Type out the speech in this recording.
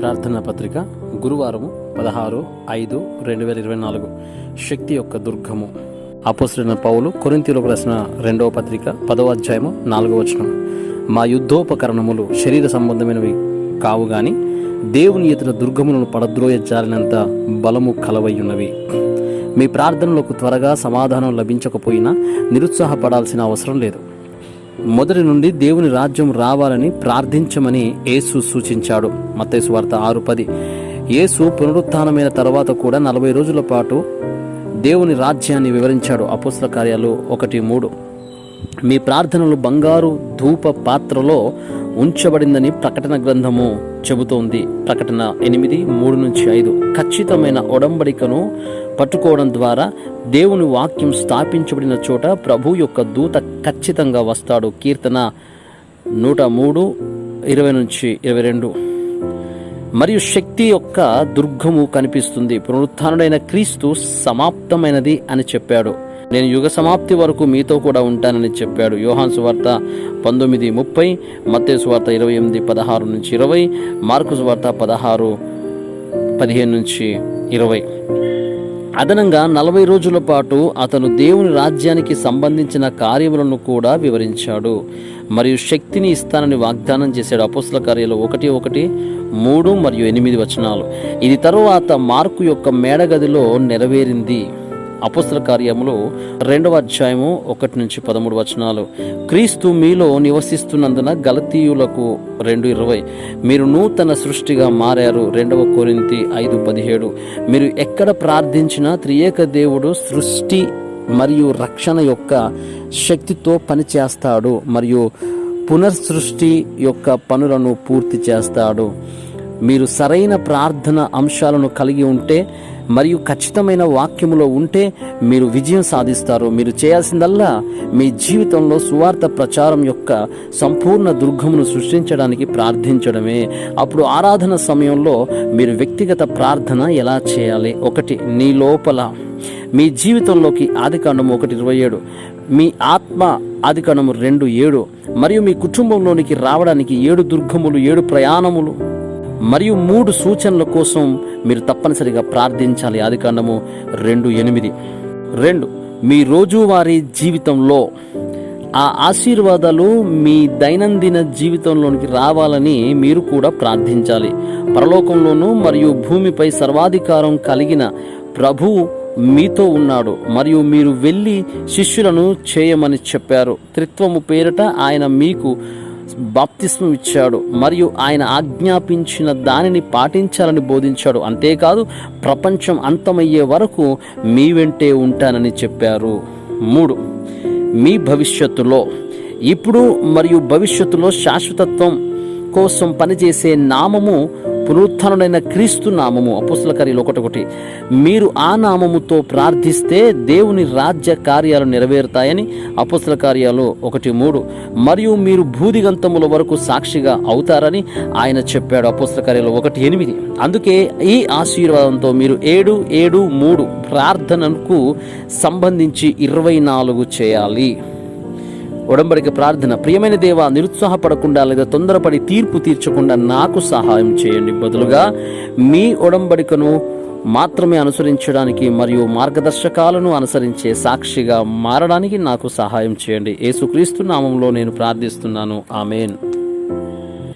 ప్రార్థనా పత్రిక గురువారము పదహారు ఐదు రెండు వేల ఇరవై నాలుగు. శక్తి యొక్క దుర్గము. అపోసరైన పౌలు కొరింతీలకు రాసిన రెండవ పత్రిక పదవ అధ్యాయము నాలుగవ వచనం. మా యుద్ధోపకరణములు శరీర సంబంధమైనవి కావు గాని దేవుని ఎదుట దుర్గములను పడద్రోయ జారినంత బలము కలవయ్యున్నవి. మీ ప్రార్థనలకు త్వరగా సమాధానం లభించకపోయినా నిరుత్సాహపడాల్సిన అవసరం లేదు. మొదటి నుండి దేవుని రాజ్యం రావాలని ప్రార్థించమని యేసు సూచించాడు. మత్తయి వార్త ఆరు పది. యేసు పునరుత్థానమైన తర్వాత కూడా నలభై రోజుల పాటు దేవుని రాజ్యాన్ని వివరించాడు. అపుస్ల కార్యాలు ఒకటి మూడు. మీ ప్రార్థనలు బంగారు ధూప పాత్రలో ఉంచబడిందని ప్రకటన గ్రంథము చెబుతోంది. ప్రకటన ఎనిమిది మూడు నుంచి ఐదు. ఖచ్చితమైన ఒడంబడికను పట్టుకోవడం ద్వారా దేవుని వాక్యం స్థాపించబడిన చోట ప్రభు యొక్క దూత ఖచ్చితంగా వస్తాడు. కీర్తన నూట మూడు ఇరవై నుంచి ఇరవై రెండు. మరియు శక్తి యొక్క దుర్గము కనిపిస్తుంది. పునరుత్డైన క్రీస్తు సమాప్తమైనది అని చెప్పాడు. నేను యుగ సమాప్తి వరకు మీతో కూడా ఉంటానని చెప్పాడు. యోహాన్ సువార్త పంతొమ్మిది ముప్పై మత్తే సువార్త ఇరవై ఎనిమిది పదహారు నుంచి ఇరవై మార్కు వార్త పదహారు పదిహేను నుంచి ఇరవై. అదనంగా నలభై రోజుల పాటు అతను దేవుని రాజ్యానికి సంబంధించిన కార్యములను కూడా వివరించాడు. మరియు శక్తిని ఇస్తానని వాగ్దానం చేశాడు. అపోస్ల కార్యాలు ఒకటి ఒకటి మూడు మరియు ఎనిమిది వచనాలు. ఇది తరువాత మార్కు యొక్క మేడగదిలో నెరవేరింది. అపుస్తల కార్యములు రెండవ అధ్యాయము ఒకటి నుంచి పదమూడు వచనాలు. క్రీస్తు మీలో నివసిస్తున్నందున గలతీయులకు రెండు ఇరవై. మీరు నూతన సృష్టిగా మారారు. రెండవ కోరింతి ఐదు పదిహేడు. మీరు ఎక్కడ ప్రార్థించినా త్రియేక దేవుడు సృష్టి మరియు రక్షణ యొక్క శక్తితో పనిచేస్తాడు మరియు పునర్సృష్టి యొక్క పనులను పూర్తి చేస్తాడు. మీరు సరైన ప్రార్థన అంశాలను కలిగి ఉంటే మరియు ఖచ్చితమైన వాక్యములో ఉంటే మీరు విజయం సాధిస్తారు మీరు చేయాల్సిందల్లా మీ జీవితంలో సువార్త ప్రచారం యొక్క సంపూర్ణ దుర్గమును సృష్టించడానికి ప్రార్థించడమే. అప్పుడు ఆరాధన సమయంలో మీరు వ్యక్తిగత ప్రార్థన ఎలా చేయాలి? ఒకటి నీ లోపల. మీ జీవితంలోకి ఆదికాండము ఒకటి ఇరవై ఏడు. మీ ఆత్మ ఆదికాండము రెండు ఏడు. మరియు మీ కుటుంబంలోనికి రావడానికి ఏడు దుర్గములు ఏడు ప్రయాణములు. మరియు మూడు సూచనల కోసం మీరు తప్పనిసరిగా ప్రార్థించాలి. ఆదికాండము రెండు ఎనిమిది. రెండు మీ రోజువారీ జీవితంలో ఆ ఆశీర్వాదాలు మీ దైనందిన జీవితంలోనికి రావాలని మీరు కూడా ప్రార్థించాలి. పరలోకంలోనూ మరియు భూమిపై సర్వాధికారం కలిగిన ప్రభువు మీతో ఉన్నాడు. మరియు మీరు వెళ్ళి శిష్యులను చేయమని చెప్పారు. త్రిత్వము పేరిట ఆయన మీకు బాప్తిస్మం ఇచ్చాడు మరియు ఆయన ఆజ్ఞాపించిన దానిని పాటించాలని బోధించాడు. అంతేకాదు ప్రపంచం అంతమయ్యే వరకు మీ వెంటే ఉంటానని చెప్పారు. మూడు మీ భవిష్యత్తులో. ఇప్పుడు మరియు భవిష్యత్తులో శాశ్వతత్వం కోసం పనిచేసే నామము పునరుత్నుడైన క్రీస్తు నామము అపుస్తుల కార్యాలు ఒకటొకటి. మీరు ఆ నామముతో ప్రార్థిస్తే దేవుని రాజ్య కార్యాలు నెరవేరుతాయని అపుస్తుల కార్యాలు ఒకటి మూడు. మరియు మీరు భూదిగంతముల వరకు సాక్షిగా అవుతారని ఆయన చెప్పాడు అపుస్తుల కార్యాలు ఒకటి ఎనిమిది. అందుకే ఈ ఆశీర్వాదంతో మీరు ఏడు ఏడు మూడు ప్రార్థనకు సంబంధించి ఇరవై నాలుగు చేయాలి. ఒడంబడిక ప్రార్థన. ప్రియమైన దేవ నిరుత్సాహపడకుండా లేదా తొందరపడి తీర్పు తీర్చకుండా నాకు సహాయం చేయండి. బదులుగా మీ ఒడంబడికను మాత్రమే అనుసరించడానికి మరియు మార్గదర్శకాలను అనుసరించే సాక్షిగా మారడానికి నాకు సహాయం చేయండి. యేసుక్రీస్తు నామంలో నేను ప్రార్థిస్తున్నాను. ఆమెన్.